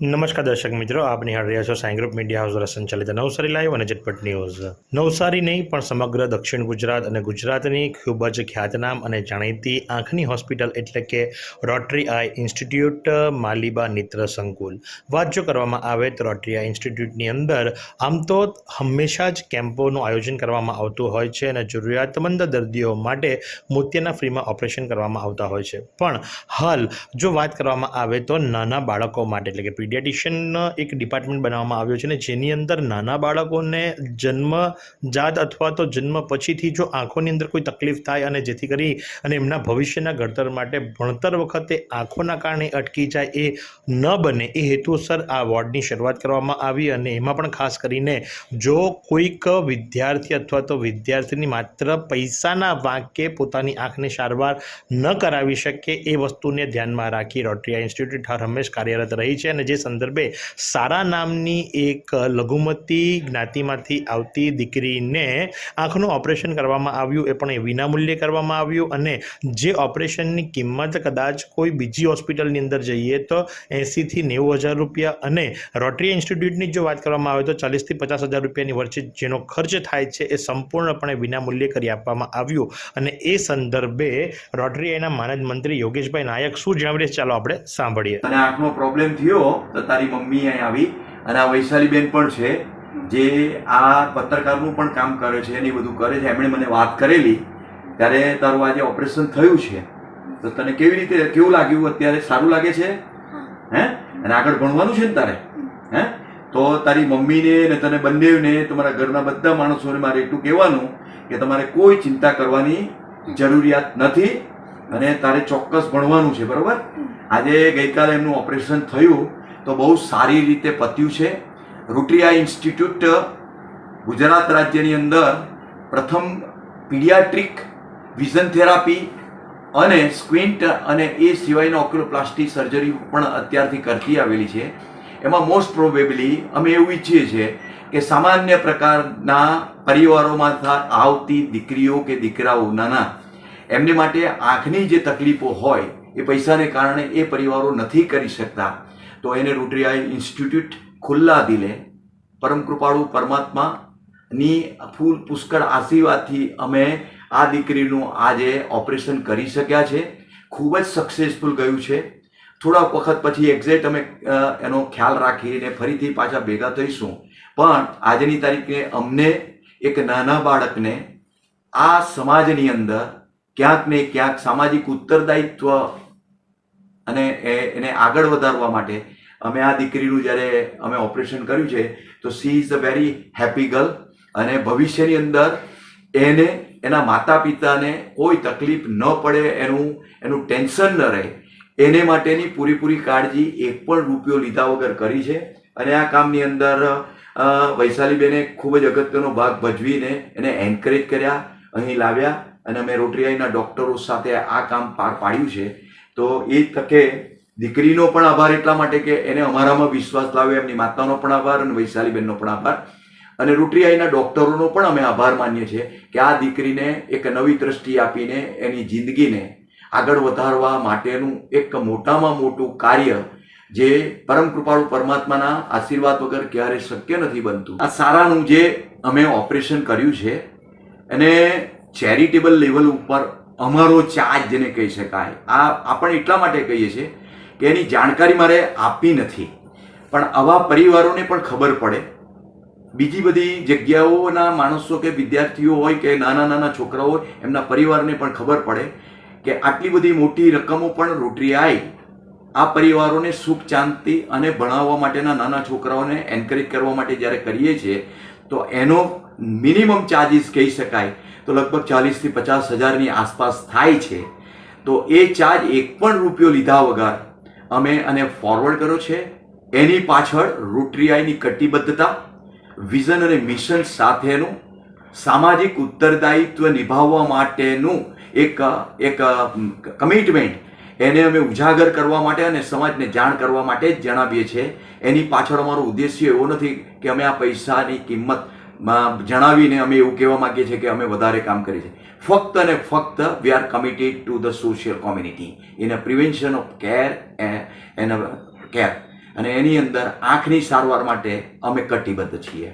નમસ્કાર દર્શક મિત્રો, આપ નિહાળ રહ્યા છો સાઈ ગ્રુપ મીડિયા હાઉસ દ્વારા સંચાલિત નવસારી લાઈવ અને ઝટપટ ન્યૂઝ. નવસારી નહીં, પણ સમગ્ર દક્ષિણ ગુજરાત અને ગુજરાતની ખૂબ જ ખ્યાતનામ અને જાણીતી આંખની હોસ્પિટલ એટલે કે રોટરી આઈ ઇન્સ્ટિટ્યૂટ, માલિબા નેત્ર સંકુલ. વાત જો કરવામાં આવે તો રોટરી આઈ ઇન્સ્ટિટ્યૂટની અંદર આમ તો હંમેશા જ કેમ્પોનું આયોજન કરવામાં આવતું હોય છે અને જરૂરિયાતમંદ દર્દીઓ માટે મોતિયાના ફ્રીમાં ઓપરેશન કરવામાં આવતા હોય છે. પણ હાલ જો વાત કરવામાં આવે તો નાના બાળકો માટે એટલે કે પીડિયાટિશિયન એક ડિપાર્ટમેન્ટ બનાવવામાં આવ્યો છે ને જેની અંદર નાના બાળકોને જન્મ જાત અથવા તો જન્મ પછીથી જો આંખોની અંદર કોઈ તકલીફ થાય અને જેથી કરી અને એમના ભવિષ્યના ઘડતર માટે ભણતર વખતે આંખોના કારણે અટકી જાય એ ન બને એ હેતુસર આ વોર્ડની શરૂઆત કરવામાં આવી અને એમાં પણ ખાસ કરીને જો કોઈક વિદ્યાર્થી અથવા તો વિદ્યાર્થીની માત્ર પૈસાના વાંકે પોતાની આંખની સારવાર ન કરાવી શકે એ વસ્તુને ધ્યાનમાં રાખી રોટરી ઇન્સ્ટિટ્યૂટ હર હંમેશ કાર્યરત રહી છે અને જે સંદર્ભે સારા નામની એક લઘુમતી જ્ઞાતિમાંથી આવતી દીકરીને આંખનું ઓપરેશન કરવામાં આવ્યું, એ પણ વિનામૂલ્યે કરવામાં આવ્યું અને જે ઓપરેશનની કિંમત કદાચ કોઈ બીજી હોસ્પિટલની અંદર જઈએ તો એંસીથી નેવું હજાર રૂપિયા અને રોટરી ઇન્સ્ટિટ્યૂટની જો વાત કરવામાં આવે તો ચાલીસથી પચાસ હજાર રૂપિયાની વચ્ચે જેનો ખર્ચ થાય છે એ સંપૂર્ણપણે વિનામૂલ્યે કરી આપવામાં આવ્યું અને એ સંદર્ભે રોટરી એના માનદ મંત્રી યોગેશભાઈ નાયક શું જણાવી ચાલો આપણે સાંભળીએ. અને આંખનો પ્રોબ્લેમ થયો તો તારી મમ્મી અહીં આવી અને આ વૈશાલીબેન પણ છે, જે આ પત્રકારનું પણ કામ કરે છે એની બધું કરે છે. એમણે મને વાત કરેલી ત્યારે તારું આજે ઓપરેશન થયું છે. તો તને કેવી રીતે, કેવું લાગ્યું? અત્યારે સારું લાગે છે? હે? અને આગળ ભણવાનું છે ને તારે? હે? તો તારી મમ્મીને ને તને બંનેને, તમારા ઘરના બધા માણસોને મારે એટલું કહેવાનું કે તમારે કોઈ ચિંતા કરવાની જરૂરિયાત નથી અને તારે ચોક્કસ ભણવાનું છે, બરોબર? આજે ગઈકાલે એમનું ઓપરેશન થયું તો બહુ સારી રીતે પત્યું છે. રૂટ્રિયા ઇન્સ્ટિટ્યૂટ, ગુજરાત રાજ્યની અંદર પ્રથમ પીડિયાટ્રિક વિઝન થેરાપી અને સ્ક્વિન્ટ અને એ સિવાયનો ઓક્યુલોપ્લાસ્ટી સર્જરી પણ અત્યારથી કરતી આવેલી છે. એમાં મોસ્ટ પ્રોબેબલી અમે એવું ઈચ્છીએ છીએ કે સામાન્ય પ્રકારના પરિવારોમાં આવતી દીકરીઓ કે દીકરાઓ, નાના, એમને માટે આંખની જે તકલીફો હોય એ પૈસાને કારણે એ પરિવારો નથી કરી શકતા. તો એને રૂટરીઆઈ ઇન્સ્ટિટ્યૂટ ખુલ્લા દિલે. પરમ કૃપાળુ પરમાત્માની ફૂલ પુષ્કળ આશીર્વાદથી અમે આ દીકરીનું આજે ઓપરેશન કરી શક્યા છે. ખૂબ જ સક્સેસફુલ ગયું છે. થોડાક વખત પછી એક્ઝેક્ટ અમે એનો ખ્યાલ રાખીને ફરીથી પાછા ભેગા થઈશું. પણ આજની તારીખે અમને એક નાના બાળકને આ સમાજની અંદર ક્યાંક ને ક્યાંક સામાજિક ઉત્તરદાયિત્વ અને એને આગળ વધારવા માટે અમે આ દીકરીનું જ્યારે અમે ઓપરેશન કર્યું છે, તો she is a very happy girl અને ભવિષ્યની અંદર એને, એના માતા પિતાને કોઈ તકલીફ ન પડે, એનું એનું ટેન્શન ન રહે. એને માટેની પૂરેપૂરી કાળજી એક પણ રૂપિયો લીધા વગર કરી છે અને આ કામની અંદર વૈશાલીબેને ખૂબ જ અગત્યનો ભાગ ભજવીને એને એન્કરેજ કર્યા, અહીં લાવ્યા અને અમે રોટરીઆઈના ડૉક્ટરો સાથે આ કામ પાર પાડ્યું છે. તો એ તકે દીકરીનો પણ આભાર એટલા માટે કે એને અમારામાં વિશ્વાસ લાવ્યો, એમની માતાનો પણ આભાર અને વૈશાલીબેનનો પણ આભાર. અને રૂટરીઆઈના ડૉક્ટરોનો પણ અમે આભાર માનીએ છીએ કે આ દીકરીને એક નવી દ્રષ્ટિ આપીને એની જિંદગીને આગળ વધારવા માટેનું એક મોટામાં મોટું કાર્ય જે પરમ કૃપાળુ પરમાત્માના આશીર્વાદ વગર ક્યારે શક્ય નથી બનતું. આ સારાનું જે અમે ઓપરેશન કર્યું છે અને ચેરિટેબલ લેવલ ઉપર અમારો ચાર્જ જેને કહી શકાય. આ આપણે એટલા માટે કહીએ છીએ કે એની જાણકારી મારે આપી નથી. પણ આવા પરિવારોને પણ ખબર પડે. બીજી બધી જગ્યાઓના માણસો કે વિદ્યાર્થીઓ હોય કે નાના નાના છોકરાઓ હોય, એમના પરિવારને પણ ખબર પડે કે આટલી બધી મોટી રકમો પણ રોટરી આવી આ પરિવારોને સુખ, શાંતિ અને ભણાવવા માટેના નાના છોકરાઓને એન્કરેજ કરવા માટે જ્યારે કરીએ છીએ, તો એનો મિનિમમ ચાર્જિસ કહી શકાય. તો લગભગ ચાલીસથી પચાસ હજારની આસપાસ થાય છે. તો એ ચાર્જ એક પણ રૂપિયો લીધા વગર અમે અને ફોરવર્ડ કર્યો છે. એની પાછળ રોટરીઆઈની કટિબદ્ધતા, વિઝન અને મિશન સાથેનું, સામાજિક ઉત્તરદાયિત્વ નિભાવવા માટેનું એક એક કમિટમેન્ટ એને અમે ઉજાગર કરવા માટે અને સમાજને જાણ કરવા માટે જ જણાવીએ છીએ. એની પાછળ અમારો ઉદ્દેશ્ય એવો નથી કે અમે આ પૈસાની કિંમત માં જણાવીને અમે એવું કહેવા માંગીએ છીએ કે અમે વધારે કામ કરીએ છીએ. ફક્ત અને ફક્ત we are committed to the social community in a prevention of care an care અને એની અંદર આંખની સારવાર માટે અમે કટિબદ્ધ છીએ.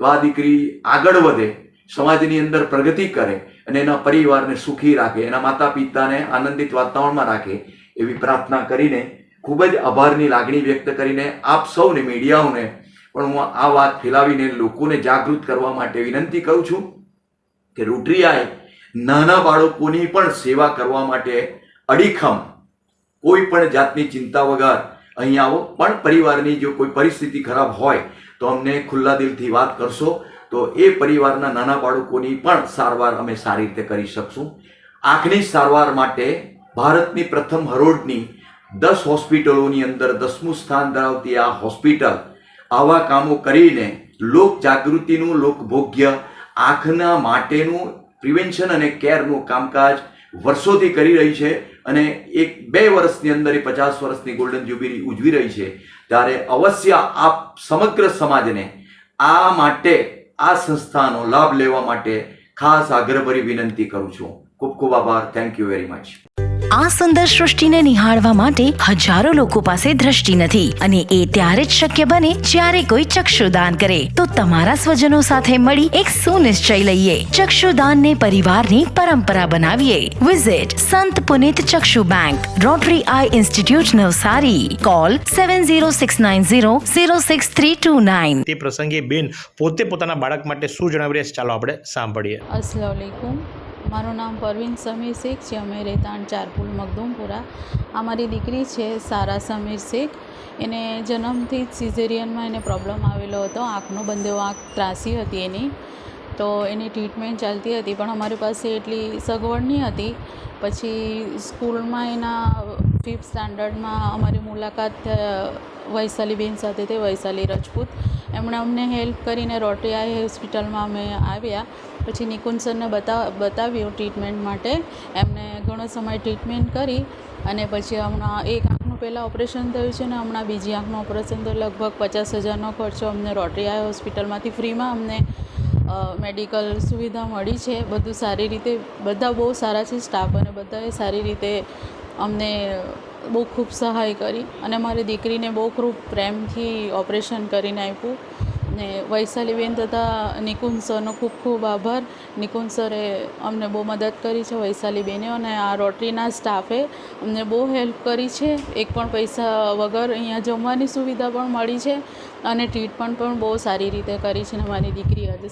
તો આ દીકરી આગળ વધે, સમાજની અંદર પ્રગતિ કરે, અને એના પરિવારને સુખી રાખે, એના માતા પિતાને આનંદિત વાતાવરણમાં રાખે, એવી પ્રાર્થના કરીને ખૂબ જ આભારની લાગણી વ્યક્ત કરીને આપ સૌને, મીડિયાઓને પણ હું આ વાત ફેલાવીને લોકોને જાગૃત કરવા માટે વિનંતી કરું છું કે રોટરીયાએ નાના બાળકોની પણ સેવા કરવા માટે અડીખમ કોઈ પણ જાતની ચિંતા વગર અહીં આવો. પણ પરિવારની જો કોઈ પરિસ્થિતિ ખરાબ હોય તો અમને ખુલ્લા દિલથી વાત કરશો. તો એ પરિવારના નાના બાળકોની પણ સારવાર અમે સારી રીતે કરી શકશું. આંખની સારવાર માટે ભારતની પ્રથમ હરોળની દસ હોસ્પિટલોની અંદર દસમું સ્થાન ધરાવતી આ હોસ્પિટલ આવા કામો કરીને લોક જાગૃતિનું લોકભોગ્ય આંખના માટેનું પ્રિવેન્શન અને કેરનું કામકાજ વર્ષોથી કરી રહી છે અને એક બે વર્ષની અંદર એ પચાસ વર્ષની ગોલ્ડન જ્યુબિલી ઉજવી રહી છે. ત્યારે અવશ્ય આપ સમગ્ર સમાજને આ માટે, આ સંસ્થાનો લાભ લેવા માટે ખાસ આગ્રહભરી વિનંતી કરું છું. ખૂબ ખૂબ આભાર. થેન્ક યુ વેરી મચ આ સુંદર સૃષ્ટિને નિહાળવા માટે હજારો લોકો પાસે દ્રષ્ટિ નથી અને એ ત્યારે જ શક્ય બને જ્યારે કોઈ ચક્ષુદાન કરે. તો તમારા સ્વજનો સાથે મળી એક સુનિશ્ચય લઈએ. ચક્ષુદાનને પરિવારની પરંપરા બનાવીએ. Visit Sant Punit Chakshu bank Rotary eye institute Navsari. Call seven zero six nine zero zero six three two nine તે પ્રસંગે બેન પોતે પોતાના બાળક માટે શું જણાવી રહ્યા છે? ચાલો આપણે સાંભળીએ. અસલામ મારું નામ પરવીન સમીર શેખ છે. અમે રહેતાણ ચારપુલ મખદુમપુરા આ મારી દીકરી છે, સારા સમીર શેખ. એને જન્મથી જ સિઝેરિયનમાં એને પ્રોબ્લેમ આવેલો હતો. આંખનો બંધો, આંખ ત્રાસી હતી એની. તો એની ટ્રીટમેન્ટ ચાલતી હતી. પણ અમારી પાસે એટલી સગવડ નહીં હતી. પછી સ્કૂલમાં એના ફિફ્થ સ્ટાન્ડર્ડમાં અમારી મુલાકાત વૈશાલીબેન સાથે થઈ, વૈશાલી રજપૂત. એમણે અમને હેલ્પ કરીને રોટિયા હોસ્પિટલમાં અમે આવ્યા. પછી નિકુંજ સરને બતા, બતાવ્યું ટ્રીટમેન્ટ માટે. એમને ઘણો સમય ટ્રીટમેન્ટ કરી અને પછી હમણાં એક આંખનું પહેલાં ઓપરેશન થયું છે ને હમણાં બીજી આંખનું ઓપરેશન તો લગભગ પચાસ હજારનો ખર્ચો અમને રોટરી આઈ હોસ્પિટલમાંથી ફ્રીમાં અમને મેડિકલ સુવિધા મળી છે. બધું સારી રીતે, બધા બહુ સારા છે સ્ટાફ અને બધાએ સારી રીતે અમને બહુ ખૂબ સહાય કરી. અને મારી દીકરીને બહુ ખૂબ પ્રેમથી ઓપરેશન કરીને આપ્યું. ને વૈશાલીબેન તથા નિકુંજ સરનો ખૂબ ખૂબ આભાર. નિકુંજ સરે અમને બહુ મદદ કરી છે વૈશાલીબેને અને આ રોટરીના સ્ટાફે અમને બહુ હેલ્પ કરી છે. એક પણ પૈસા વગર અહીંયા જમવાની સુવિધા પણ મળી છે અને ટ્રીટમેન્ટ પણ બહુ સારી રીતે કરી છે અને મારી દીકરી આજે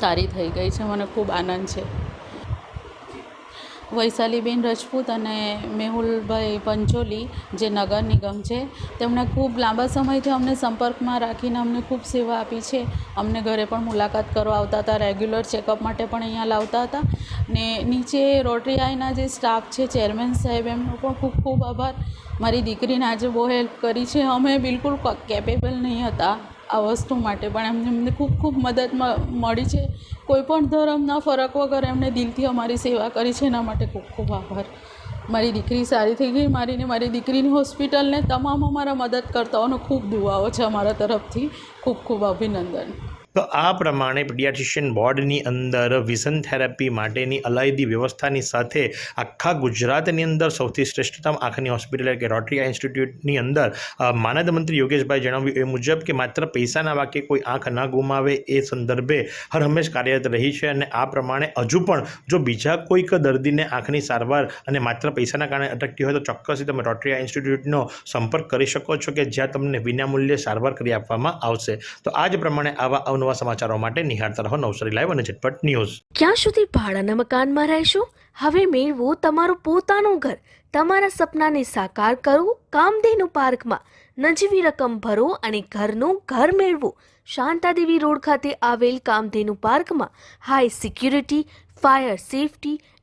સારી થઈ ગઈ છે. મને ખૂબ આનંદ છે. વૈશાલીબેન રજપૂત અને મેહુલભાઈ પંચોલી, જે નગર નિગમ છે, તેમણે ખૂબ લાંબા સમયથી અમને સંપર્કમાં રાખીને અમને ખૂબ સેવા આપી છે. અમને ઘરે પણ મુલાકાત કરવા આવતા હતા, રેગ્યુલર ચેકઅપ માટે પણ અહીંયા લાવતા હતા. ને નીચે રોટરી આઈના જે સ્ટાફ છે, ચેરમેન સાહેબ, એમનો પણ ખૂબ ખૂબ આભાર. મારી દીકરીને આજે બહુ હેલ્પ કરી છે. અમે બિલકુલ કેપેબલ નહીં હતા. આ વસ્તુ માટે પણ એમને એમને ખૂબ ખૂબ મદદ મળી છે. કોઈપણ ધર્મના ફરક વગર એમણે દિલથી અમારી સેવા કરી છે એના માટે ખૂબ ખૂબ આભાર. મારી દીકરી સારી થઈ ગઈ મારીને મારી દીકરીની હોસ્પિટલને તમામ અમારા મદદ કરતાઓનો ખૂબ દુઆઓ છે અમારા તરફથી. ખૂબ ખૂબ અભિનંદન. તો આ પ્રમાણે પીડિયાટ્રિશિયન બોર્ડની અંદર વિઝન થેરાપી માટેની અલાયદી વ્યવસ્થાની સાથે આખા ગુજરાતની અંદર સૌથી શ્રેષ્ઠતમ આંખની હોસ્પિટલ કે રોટરીયા ઇન્સ્ટિટ્યૂટની અંદર માનદ મંત્રી યોગેશભાઈ જણાવ્યું એ મુજબ કે માત્ર પૈસાના વાક્ય કોઈ આંખ ન ગુમાવે એ સંદર્ભે હર હંમેશ કાર્યરત રહી છે અને આ પ્રમાણે હજુ પણ જો બીજા કોઈક દર્દીને આંખની સારવાર અને માત્ર પૈસાના કારણે અટકતી હોય તો ચોક્કસથી તમે રોટરીયા ઇન્સ્ટિટ્યૂટનો સંપર્ક કરી શકો છો કે જ્યાં તમને વિનામૂલ્યે સારવાર કરી આપવામાં આવશે. તો આ જ પ્રમાણે આવા અવનવા સમાચારો માટે નિહાળતા રહો નવસારી લાઈવ અને ઝટપટ ન્યૂઝ. ક્યાં સુધી ભાડાના મકાનમાં રહેશો? હવે મેળવો તમારું પોતાનું ઘર. તમારા સપનાને સાકાર કરો, કામધેનુ પાર્કમાં. નજીવી રકમ ભરો અને ઘરનું ઘર મેળવો. શાંતાદેવી રોડ ખાતે આવેલ કામધેનુ પાર્કમાં high security, fire safety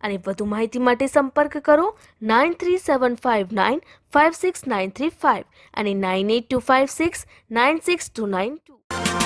અને વધુ માહિતી માટે સંપર્ક કરો nine three seven five nine five six nine three five અને nine eight two five six nine six two nine two.